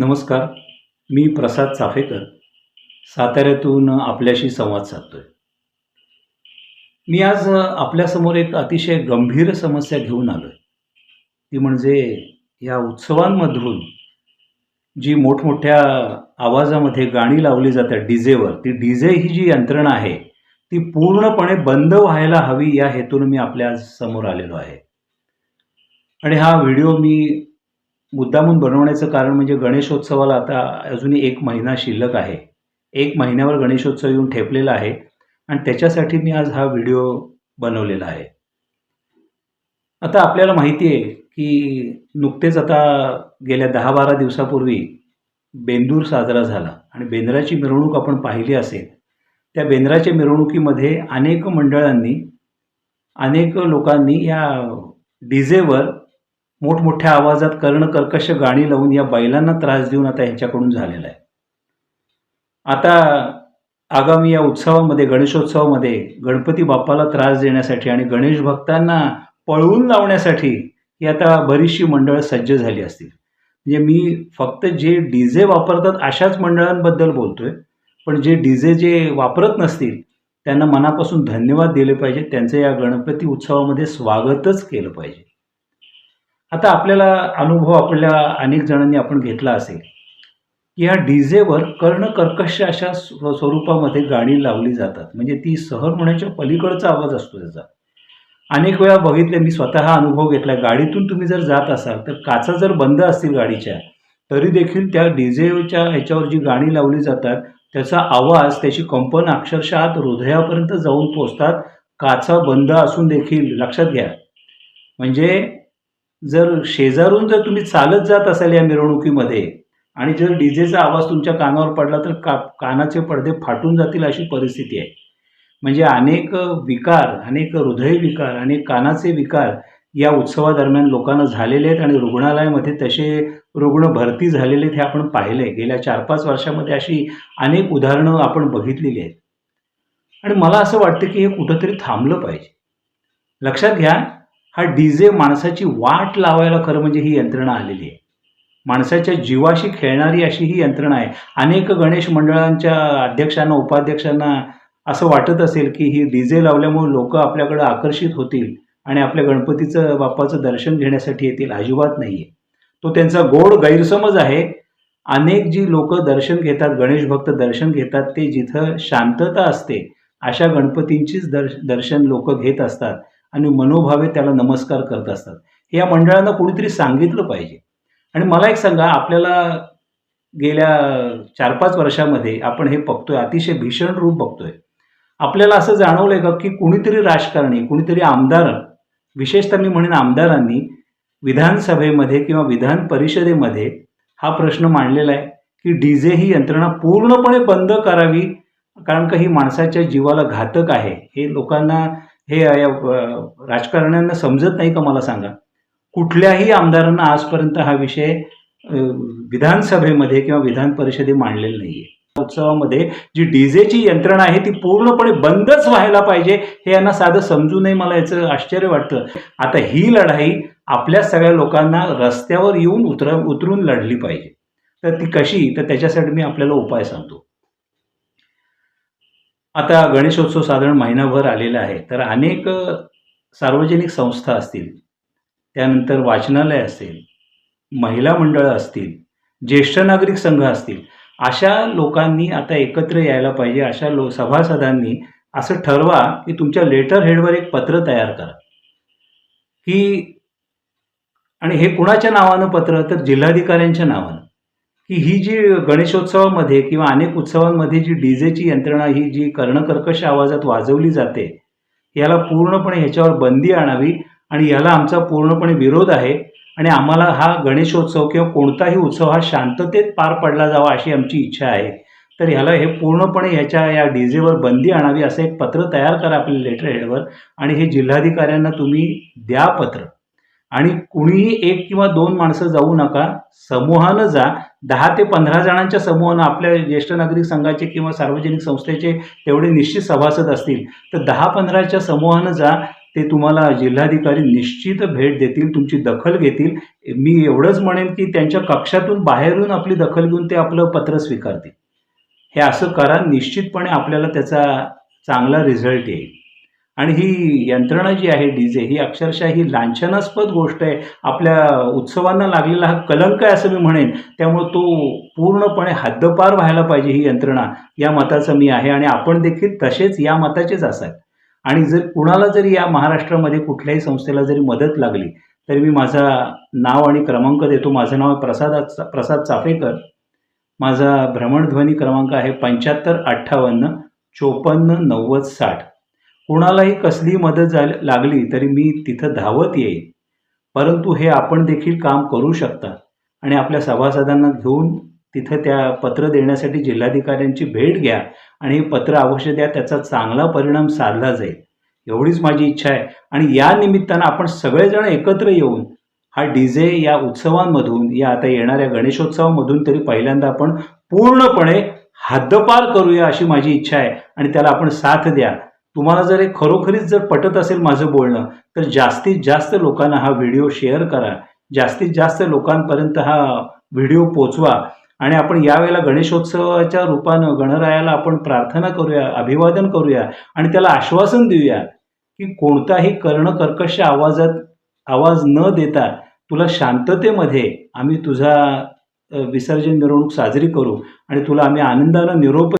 नमस्कार मी प्रसाद चाफेकर साताऱ्यातून आपल्याशी संवाद साधतोय. मी आज आपल्यासमोर एक अतिशय गंभीर समस्या घेऊन आलो आहे ती म्हणजे या उत्सवांमधून जी मोठमोठ्या आवाजामध्ये गाणी लावली जातात डीजेवर ती डीजे ही जी यंत्रणा आहे ती पूर्णपणे बंद व्हायला हवी या हेतून मी आपल्यासमोर आलेलो आहे. आणि हा व्हिडिओ मी मुद्दामून बनवण्याचं कारण म्हणजे गणेशोत्सवाला आता अजूनही एक महिना शिल्लक आहे. एक महिन्यावर गणेशोत्सव येऊन ठेपलेला आहे आणि त्याच्यासाठी मी आज हा व्हिडिओ बनवलेला आहे. आता आपल्याला माहिती आहे की नुकतेच आता गेल्या दहा बारा दिवसापूर्वी बेंदूर साजरा झाला आणि बेंद्राची मिरवणूक आपण पाहिली असेल. त्या बेंद्राच्या मिरवणुकीमध्ये अनेक मंडळांनी अनेक लोकांनी या डीजेवर मोठमोठ्या आवाजात कर्ण कर्कश गाणी लावून या बैलांना त्रास देऊन आता ह्यांच्याकडून झालेला आहे. आता आगामी या उत्सवामध्ये गणेशोत्सवामध्ये गणपती बाप्पाला त्रास देण्यासाठी आणि गणेश भक्तांना पळवून लावण्यासाठी ही आता बरीचशी मंडळं सज्ज झाली असतील. म्हणजे मी फक्त जे डी जे वापरतात अशाच मंडळांबद्दल बोलतोय पण जे डी जे जे वापरत नसतील त्यांना मनापासून धन्यवाद दिले पाहिजे. त्यांचं या गणपती उत्सवामध्ये स्वागतच केलं पाहिजे. आता आपल्याला अनुभव आपल्या अनेक जणांनी आपण घेतला असेल. की ह्या डीजेवर कर्ण कर्कश अशा स्व- स्वरूपामध्ये गाणी लावली जातात. म्हणजे ती सहर होण्याच्या पलीकडचा आवाज असतो त्याचा. अनेक वेळा बघितले मी स्वतः अनुभव घेतला गाडीतून तुम्ही जर जात असाल तर काचा जर बंद असतील गाडीच्या तरी देखील त्या डीजेच्या ह्याच्यावर जी गाणी लावली जातात त्याचा आवाज त्याची कंपन अक्षरशः हृदयापर्यंत जाऊन पोचतात काचा बंद असून देखील लक्षात घ्या. म्हणजे जर शेजारून जर तुम्ही चालत जात असाल या मिरवणुकीमध्ये आणि जर डीजेचा आवाज तुमच्या कानावर पडला तर का कानाचे पडदे फाटून जातील अशी परिस्थिती आहे. म्हणजे अनेक विकार अनेक हृदयविकार अनेक कानाचे विकार या उत्सवादरम्यान लोकांना झालेले आहेत आणि रुग्णालयामध्ये तसे रुग्ण भरती झालेले आहेत हे आपण पाहिले आहे गेल्या चार पाच वर्षामध्ये अशी अनेक उदाहरणं आपण बघितलेली आहेत. आणि मला असं वाटतं की हे कुठंतरी थांबलं पाहिजे. लक्षात घ्या हा डीजे माणसाची वाट लावायला खरं म्हणजे ही यंत्रणा आलेली आहे. माणसाच्या जीवाशी खेळणारी अशी ही यंत्रणा आहे. अनेक गणेश मंडळांच्या अध्यक्षांना उपाध्यक्षांना असं वाटत असेल की ही डीजे लावल्यामुळे लोक आपल्याकडे आकर्षित होतील आणि आपल्या गणपतीचं बाप्पाचं दर्शन घेण्यासाठी येतील. अजिबात नाही आहे तो त्यांचा गोड गैरसमज आहे. अनेक जी लोक दर्शन घेतात गणेश भक्त दर्शन घेतात ते जिथं शांतता असते अशा गणपतींचीच दर्श दर्शन लोक घेत असतात. आणि मनोभावे त्याला नमस्कार करत असतात. हे या मंडळांना कुणीतरी सांगितलं पाहिजे. आणि मला एक सांगा आपल्याला गेल्या चार पाच वर्षामध्ये आपण हे बघतोय अतिशय भीषण रूप बघतोय. आपल्याला असं जाणवलंय का की कुणीतरी राजकारणी कुणीतरी आमदार विशेषतः मी म्हणेन आमदारांनी विधानसभेमध्ये किंवा विधान परिषदेमध्ये हा प्रश्न मांडलेला आहे की डीजे ही यंत्रणा पूर्णपणे बंद करावी कारण का ही माणसाच्या जीवाला घातक आहे. हे लोकांना हे राजकारण्यांना समजत नाही का मला सांगा? कुठल्याही आमदारांना आजपर्यंत हा विषय विधानसभेमध्ये किंवा विधान परिषदे मांडलेला नाहीये. उत्सवामध्ये जी डीजेची यंत्रणा आहे ती पूर्णपणे बंदच व्हायला पाहिजे हे यांना साधं समजू नये मला याचं आश्चर्य वाटतं. आता ही लढाई आपल्या सगळ्या लोकांना रस्त्यावर येऊन उतर उतरून लढली पाहिजे. तर ती कशी? तर त्याच्यासाठी मी आपल्याला उपाय सांगतो. आता गणेशोत्सव साधारण महिनाभर आलेला आहे. तर अनेक सार्वजनिक संस्था असतील त्यानंतर वाचनालय असेल महिला मंडळं असतील ज्येष्ठ नागरिक संघ असतील अशा लोकांनी आता एकत्र यायला पाहिजे अशा लो सभासदांनी असं ठरवा की तुमच्या लेटर हेडवर एक पत्र तयार करा. की आणि हे कुणाच्या नावानं पत्र? तर जिल्हाधिकाऱ्यांच्या नावानं. की ही जी गणेशोत्सवामध्ये किंवा अनेक उत्सवांमध्ये जी डीजेची यंत्रणा ही जी कर्णकर्कश आवाजात वाजवली जाते याला पूर्णपणे ह्याच्यावर बंदी आणावी आणि याला आमचा पूर्णपणे विरोध आहे आणि आम्हाला हा गणेशोत्सव किंवा कोणताही उत्सव हा शांततेत पार पडला जावा अशी आमची इच्छा आहे. तर ह्याला हे पूर्णपणे ह्याच्या या डीजेवर बंदी आणावी असं एक पत्र तयार करा आपल्या लेटर हेडवर आणि हे जिल्हाधिकाऱ्यांना तुम्ही द्या पत्र. आणि कुणीही एक किंवा दोन माणसं जाऊ नका. समूहानं जा. दहा ते पंधरा जणांच्या समूहानं आपल्या ज्येष्ठ नागरिक संघाचे किंवा सार्वजनिक संस्थेचे तेवढे निश्चित सभासद असतील. तर दहा पंधराच्या समूहानं जा. ते तुम्हाला जिल्हाधिकारी निश्चित भेट देतील तुमची दखल घेतील. मी एवढंच म्हणेन की त्यांच्या कक्षातून बाहेरून आपली दखल घेऊन ते आपलं पत्र स्वीकारतील. हे असं करा. निश्चितपणे आपल्याला त्याचा चांगला रिझल्ट येईल. आणि ही यंत्रणा जी आहे डी जे ही अक्षरशः ही लांछनास्पद गोष्ट आहे. आपल्या उत्सवांना लागलेला हा कलंक आहे असं मी म्हणेन. त्यामुळे तो पूर्णपणे हद्दपार व्हायला पाहिजे ही यंत्रणा या मताचं मी आहे आणि आपण देखील तसेच या मताचेच असाल. आणि जर कुणाला जरी या महाराष्ट्रामध्ये कुठल्याही संस्थेला जरी मदत लागली तरी मी माझा नाव आणि क्रमांक देतो. माझं नाव आहे प्रसाद प्रसाद चाफेकर. माझा भ्रमणध्वनी क्रमांक आहे पंच्याहत्तर अठ्ठावन्न चोपन्न नव्वद साठ. कुणालाही कसलीही मदत लागली तरी मी तिथं धावत येईन. परंतु हे आपण देखील काम करू शकता आणि आपल्या सभासदांना घेऊन तिथं त्या पत्र देण्यासाठी जिल्हाधिकाऱ्यांची भेट घ्या आणि हे पत्र अवश्य द्या त्याचा चांगला परिणाम साधला जाईल. एवढीच माझी इच्छा आहे. आणि या निमित्तानं आपण सगळेजण एकत्र येऊन हा डी जे या उत्सवांमधून या आता येणाऱ्या गणेशोत्सवामधून तरी पहिल्यांदा आपण पूर्णपणे हद्दपार करूया अशी माझी इच्छा आहे आणि त्याला आपण साथ द्या. तुम्हाला जर हे खरोखरीच जर पटत असेल माझं बोलणं तर जास्तीत जास्त लोकांना हा व्हिडिओ शेअर करा. जास्तीत जास्त लोकांपर्यंत हा व्हिडिओ पोचवा. आणि आपण यावेळेला गणेशोत्सवाच्या रूपानं गणरायाला आपण प्रार्थना करूया अभिवादन करूया आणि त्याला आश्वासन देऊया की कोणताही कर्णकर्कश आवाजात आवाज न देता तुला शांततेमध्ये आम्ही तुझा विसर्जन मिरवणूक साजरी करू आणि तुला आम्ही आनंदानं निरोप